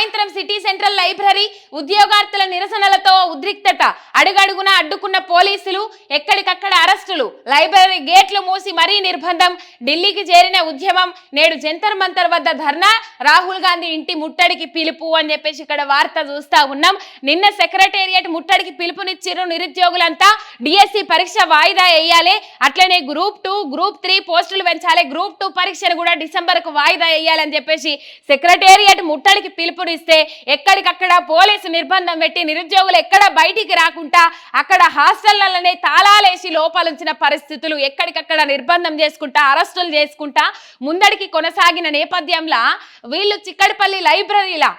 సాయంత్రం city central library ఉద్యోగార్థుల నిరసనలతో ఉద్రిక్తత. అడుగడుగున అడ్డుకున్న పోలీసులు ఎక్కడికక్కడ అరెస్టులు. లైబ్రరీ గేట్లు మూసి మరీ నిర్బంధం. ఢిల్లీకి చేరిన ఉద్యమం నేడు జంతర్ మంతర్ వద్ద ధర్నా. రాహుల్ గాంధీ ఇంటి ముట్టడికి పిలుపు అని చెప్పేసి ఇక్కడ వార్త చూస్తా ఉన్నాం. నిన్న సెక్రటేరియట్ ముట్టడికి పిలుపునిచ్చిరు నిరుద్యోగులంతా. డిఎస్సి పరీక్ష వాయిదా వేయాలి. అట్లనే గ్రూప్ టూ గ్రూప్ త్రీ పోస్టులు పెంచాలి. గ్రూప్ టూ పరీక్షను కూడా డిసెంబర్కు వాయిదా వేయాలని చెప్పేసి సెక్రటేరియట్ ముట్టడికి పిలుపు ఇస్తే ఎక్కడికక్కడ పోలీసు నిర్బంధం పెట్టి నిరుద్యోగులు ఎక్కడ బయటికి రాకుండా అక్కడ హాస్టల్లనే తాళాలేసి లోపలుంచిన పరిస్థితులు ఎక్కడికక్కడ నిర్బంధం చేసుకుంటా అరెస్టులు చేసుకుంటా ముందడికి కొనసాగిన నేపథ్యంలో వీళ్ళు చిక్కడపల్లి లైబ్రరీలా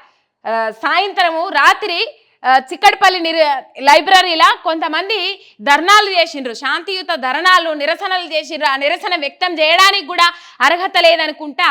సాయంత్రము రాత్రి చిక్కడపల్లి నిర లైబ్రరీలా కొంతమంది ధర్నాలు చేసిండ్రు. శాంతియుత ధర్నాలు నిరసనలు చేసిండ్రు. ఆ నిరసన వ్యక్తం చేయడానికి కూడా అర్హత లేదనుకుంటా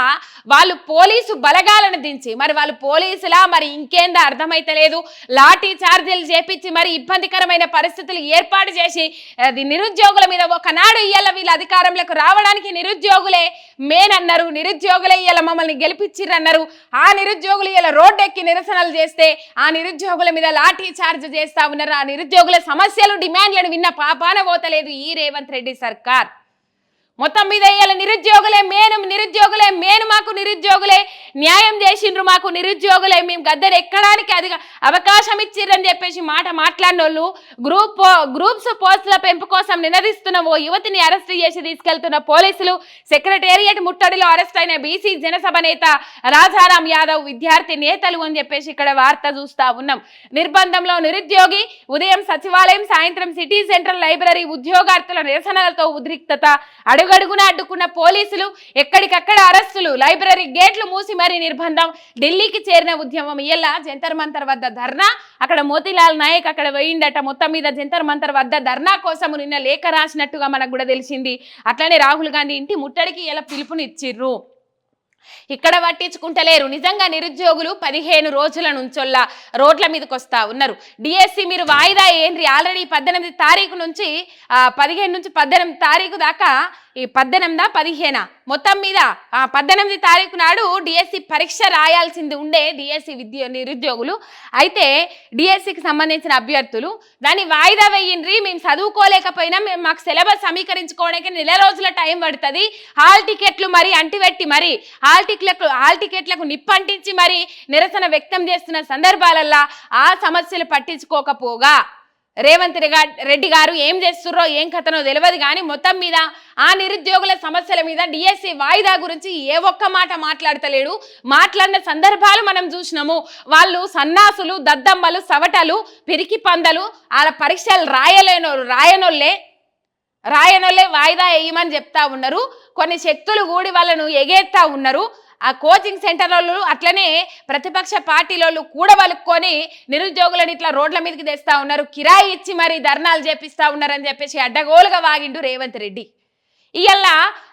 వాళ్ళు పోలీసు బలగాలను దించి మరి వాళ్ళు పోలీసులా మరి ఇంకేందో అర్థమైతలేదు లాఠీ చార్జీలు చేపించి మరి ఇబ్బందికరమైన పరిస్థితులు ఏర్పాటు చేసి అది నిరుద్యోగుల మీద ఒకనాడు ఇయ్యాల వీళ్ళ అధికారంలోకి రావడానికి నిరుద్యోగులే మేన్ అన్నారు నిరుద్యోగులే ఇయ్యాల మమ్మల్ని గెలిపించిర్రు ఆ నిరుద్యోగులు ఇలా రోడ్డెక్కి నిరసనలు చేస్తే ఆ నిరుద్యోగుల మీద లాఠీ చార్జ్ చేస్తా ఉన్నారు? ఆ నిరుద్యోగుల సమస్యలు డిమాండ్లను విన్న పాపాన పోతలేదు ఈ రేవంత్ రెడ్డి సర్కార్. మొత్తం మీద ఇవాళ నిరుద్యోగులే మేను నిరుద్యోగులే మేను మాకు నిరుద్యోగులే న్యాయం చేసిండ్రు మాకు నిరుద్యోగులే మేము గద్దెలు ఎక్కడానికి అది అవకాశం ఇచ్చిర్రని చెప్పేసి మాట మాట్లాడిన వాళ్ళు గ్రూప్ గ్రూప్స్ పోస్టుల పెంపు కోసం నినదిస్తున్న ఓ యువతిని అరెస్ట్ చేసి తీసుకెళ్తున్న పోలీసులు సెక్రటేరియట్ ముట్టడిలో అరెస్ట్ అయిన బీసీ జనసభ నేత రాజారాం యాదవ్ విద్యార్థి నేతలు అని చెప్పేసి ఇక్కడ వార్త చూస్తా ఉన్నాం. నిర్బంధంలో నిరుద్యోగి ఉదయం సచివాలయం సాయంత్రం సిటీ సెంట్రల్ లైబ్రరీ ఉద్యోగార్థుల నిరసనలతో ఉద్రిక్తత అడుగడుగున అడ్డుకున్న పోలీసులు ఎక్కడికక్కడ అరెస్టులు లైబ్రరీ గేట్లు మూసి మరీ నిర్బంధం. ఢిల్లీకి చేరిన ఉద్యమం ఇయ్యల. జంతర్ మంతర్ వద్ద ధర్నా. అక్కడ మోతీలాల్ నాయక్ అక్కడ వేయిండట మొత్తం మీద జంతర్ మంతర్ వద్ద ధర్నా కోసం నిన్న లేఖ రాసినట్టుగా మనకు కూడా తెలిసింది. అట్లనే రాహుల్ గాంధీ ఇంటి ముట్టడికి ఇలా పిలుపునిచ్చిర్రు. ఇక్కడ పట్టించుకుంటలేరు. నిజంగా నిరుద్యోగులు పదిహేను రోజుల నుంచొల్లా రోడ్ల మీదకి వస్తా ఉన్నారు. డిఎస్సి మీరు వాయిదా ఏంటి ఆల్రెడీ పద్దెనిమిది తారీఖు నుంచి పదిహేను నుంచి పద్దెనిమిది తారీఖు దాకా ఈ పద్దెనిమిదా పదిహేనా? మొత్తం మీద పద్దెనిమిది తారీఖు నాడు డిఎస్సి పరీక్ష రాయాల్సింది ఉండే డిఎస్సి విద్య నిరుద్యోగులు. అయితే డిఎస్సికి సంబంధించిన అభ్యర్థులు దాన్ని వాయిదా వేయండ్రి మేము చదువుకోలేకపోయినా మేము మాకు సిలబస్ సమీకరించుకోవడానికి నెల రోజుల టైం పడుతుంది. హాల్ టికెట్లు మరి అంటిపెట్టి మరి హాల్ టికెట్లకు హాల్ టికెట్లకు నిప్పంటించి మరి నిరసన వ్యక్తం చేస్తున్న సందర్భాలల్లా ఆ సమస్యలు పట్టించుకోకపోగా. రేవంత్ రెడ్డి గారు ఏం చేస్తుర్రో ఏం కథనో తెలియదు కానీ మొత్తం మీద ఆ నిరుద్యోగుల సమస్యల మీద డిఎస్సి వాయిదా గురించి ఏ ఒక్క మాట మాట్లాడతలేడు. మాట్లాడిన సందర్భాలు మనం చూసినాము. వాళ్ళు సన్నాసులు దద్దమ్మలు సవటలు పిరికి పందలు వాళ్ళ పరీక్షలు రాయలేనో రాయనోళ్ళే రాయనోళ్ళే వాయిదా వేయమని చెప్తా ఉన్నారు. కొన్ని శక్తులు కూడి వాళ్ళను ఎగేస్తా ఉన్నారు. ఆ కోచింగ్ సెంటర్లలో అట్లనే ప్రతిపక్ష పార్టీలోళ్ళు కూడబలుక్కొని నిరుద్యోగులను ఇట్లా రోడ్ల మీదకి తెస్తా ఉన్నారు కిరాయి ఇచ్చి మరి ధర్నాలు చేపిస్తా ఉన్నారని చెప్పేసి అడ్డగోలుగా వాగిండు రేవంత్ రెడ్డి. ఇవాళ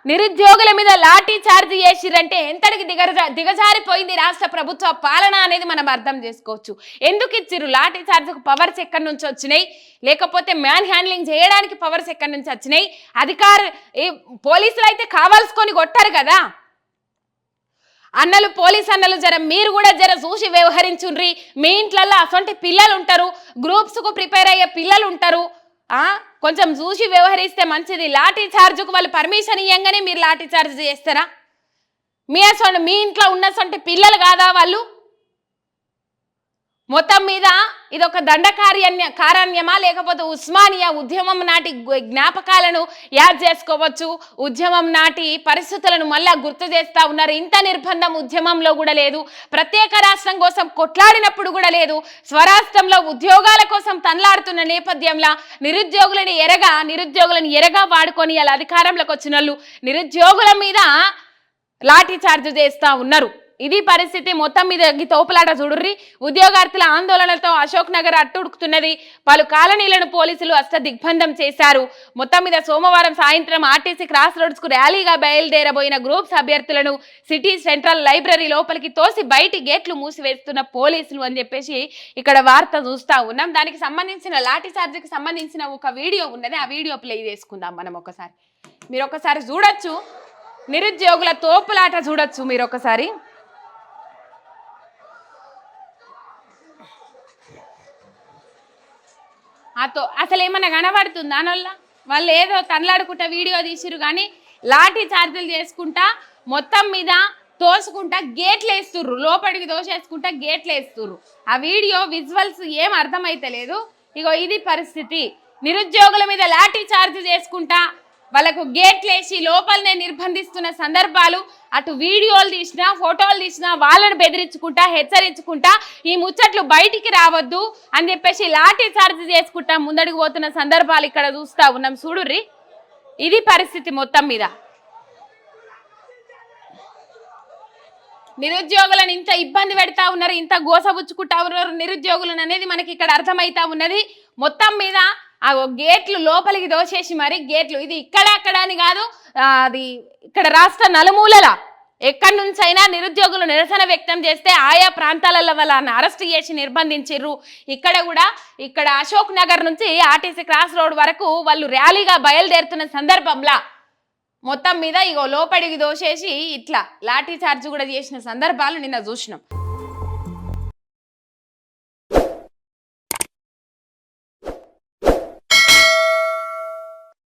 నిరుద్యోగుల మీద లాఠీ చార్జ్ చేసిరంటే ఎంతటికి దిగజా దిగజారిపోయింది రాష్ట్ర ప్రభుత్వ పాలన అనేది మనం అర్థం చేసుకోవచ్చు. ఎందుకు ఇచ్చిర్రు? లాఠీ చార్జ్కు పవర్స్ ఎక్కడి నుంచి వచ్చినాయి? లేకపోతే మ్యాన్ హ్యాండ్లింగ్ చేయడానికి పవర్స్ ఎక్కడి నుంచి వచ్చినాయి? అధికార ఈ పోలీసులు అయితే కావాల్సుకొని కొట్టారు కదా? అన్నలు పోలీస్ అన్నలు జర మీరు కూడా జర చూసి వ్యవహరించుండ్రి. మీ ఇంట్లల్లో అసొంటి పిల్లలు ఉంటారు గ్రూప్స్కు ప్రిపేర్ అయ్యే పిల్లలు ఉంటారు కొంచెం చూసి వ్యవహరిస్తే మంచిది. లాఠీ చార్జ్కు వాళ్ళు పర్మిషన్ ఇవ్వగానే మీరు లాఠీ చార్జ్ చేస్తారా? మీ అసలు మీ ఇంట్లో ఉన్నటువంటి పిల్లలు కాదా వాళ్ళు? మొత్తం మీద ఇది ఒక దండకార్యన్య కారణ్యమా? లేకపోతే ఉస్మానియా ఉద్యమం నాటి జ్ఞాపకాలను యాద్ చేసుకోవచ్చు. ఉద్యమం నాటి పరిస్థితులను మళ్ళా గుర్తు చేస్తా ఉన్నారు. ఇంత నిర్బంధం ఉద్యమంలో కూడా లేదు. ప్రత్యేక రాష్ట్రం కోసం కొట్లాడినప్పుడు కూడా లేదు. స్వరాష్ట్రంలో ఉద్యోగాల కోసం తనలాడుతున్న నేపథ్యంలో నిరుద్యోగులని ఎరగా నిరుద్యోగులను ఎరగా వాడుకొని అలా అధికారంలోకి వచ్చిన వాళ్ళు నిరుద్యోగుల మీద లాఠీ చార్జ్ చేస్తూ ఉన్నారు. ఇది పరిస్థితి మొత్తం మీద ఈ తోపులాట చూడుర్రి. ఉద్యోగార్థుల ఆందోళనలతో అశోక్ నగర్ అట్టుడుకుతున్నది. పలు కాలనీలను పోలీసులు అస్త దిగ్బంధం చేశారు. మొత్తం మీద సోమవారం సాయంత్రం ఆర్టీసీ క్రాస్ రోడ్స్కు ర్యాలీగా బయలుదేరబోయిన గ్రూప్స్ అభ్యర్థులను సిటీ సెంట్రల్ లైబ్రరీ లోపలికి తోసి బయటి గేట్లు మూసివేస్తున్న పోలీసులు అని చెప్పేసి ఇక్కడ వార్త చూస్తా ఉన్నాం. దానికి సంబంధించిన లాఠీ చార్జ్కి సంబంధించిన ఒక వీడియో ఉన్నది. ఆ వీడియో ప్లే చేసుకుందాం మనం ఒకసారి. మీరు ఒకసారి చూడొచ్చు. నిరుద్యోగుల తోపులాట చూడొచ్చు మీరు ఒకసారి. అతో అసలు ఏమన్నా కనబడుతుందా అనొల్ల వాళ్ళు ఏదో తనలాడుకుంటా వీడియో తీసిరు కానీ లాఠీ చార్జీలు చేసుకుంటా మొత్తం మీద తోసుకుంటా గేట్లు వేస్తుర్రు. లోపలికి తోసేసుకుంటా గేట్లు వేస్తుర్రు. ఆ వీడియో విజువల్స్ ఏం అర్థమైతలేదు. ఇగో ఇది పరిస్థితి. నిరుద్యోగుల మీద లాఠీ చార్జ్ చేసుకుంటా వాళ్ళకు గేట్లు వేసి లోపలనే నిర్బంధిస్తున్న సందర్భాలు అటు వీడియోలు తీసినా ఫోటోలు తీసినా వాళ్ళని బెదిరించుకుంటా హెచ్చరించుకుంటా ఈ ముచ్చట్లు బయటికి రావద్దు అని చెప్పేసి లాఠీ చార్జ్ చేసుకుంటా ముందడికి పోతున్న సందర్భాలు ఇక్కడ చూస్తా ఉన్నాం చూడుర్రి. ఇది పరిస్థితి మొత్తం మీద. నిరుద్యోగులను ఇంత ఇబ్బంది పెడతా ఉన్నారు ఇంత గోసబుచ్చుకుంటా ఉన్నారు నిరుద్యోగులను అనేది మనకి ఇక్కడ అర్థమవుతా ఉన్నది. మొత్తం మీద ఆ గేట్లు లోపలికి దోచేసి మరి గేట్లు. ఇది ఇక్కడ అక్కడ అని కాదు అది ఇక్కడ రాష్ట్ర నలుమూలల ఎక్కడి నుంచైనా నిరుద్యోగులు నిరసన వ్యక్తం చేస్తే ఆయా ప్రాంతాలలో వాళ్ళని అరెస్ట్ చేసి నిర్బంధించిర్రు. ఇక్కడ కూడా ఇక్కడ అశోక్ నగర్ నుంచి ఆర్టీసీ క్రాస్ రోడ్ వరకు వాళ్ళు ర్యాలీగా బయలుదేరుతున్న సందర్భంలో మొత్తం మీద ఇగో లోపలికి దోసేసి ఇట్లా లాఠీ చార్జ్ కూడా చేసిన సందర్భాలు నిన్న చూసినాం.